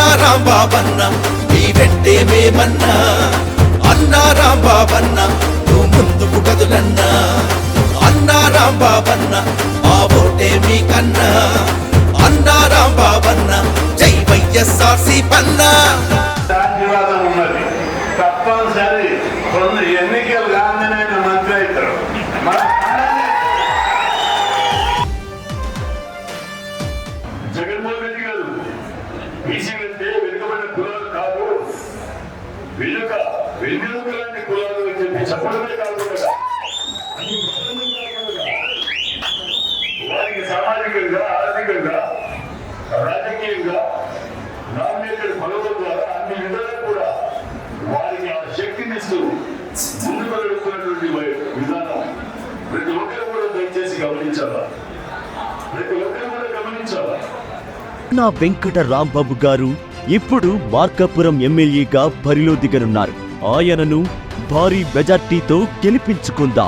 అన్నా రాంబాబన్న నీ వెంటే మేమన్నా. అన్నా రాంబాబన్న నువ్వు ముందుకు కదులన్నా. అన్నా రాంబాబన్న ఆ ఓటే మీకన్నా. అన్నా రాంబాబన్న జై వైఎస్ఆర్సి పన్నా. తప్పనిసరి. ఎన్నికలు కాగానే మంత్రి అవుతారు. జగన్మోహన్ రెడ్డి గారు బీసీలు అంటే వెనుకబడిన కులాలు కాదు. వెనుక వెన్నుక లాంటి కులాలు అని చెప్పి చెప్పడమే కాకుండా వారికి సామాజికంగా ఆర్థికంగా రాజకీయంగా నామినేటెడ్ పదవుల ద్వారా అన్ని విధాలు కూడా వారికి ఆ శక్తినిస్తూ ముందుకు వెళుతున్నటువంటి విధానం ప్రతి ఒక్కరు కూడా దయచేసి గమనించాలా? ప్రతి ఒక్కరు కూడా గమనించాలా? నా వెంకట రాంబాబు గారు ఇప్పుడు మార్కాపురం ఎమ్మెల్యేగా బరిలో దిగనున్నారు. ఆయనను భారీ మెజార్టీతో గెలిపించుకుందాం.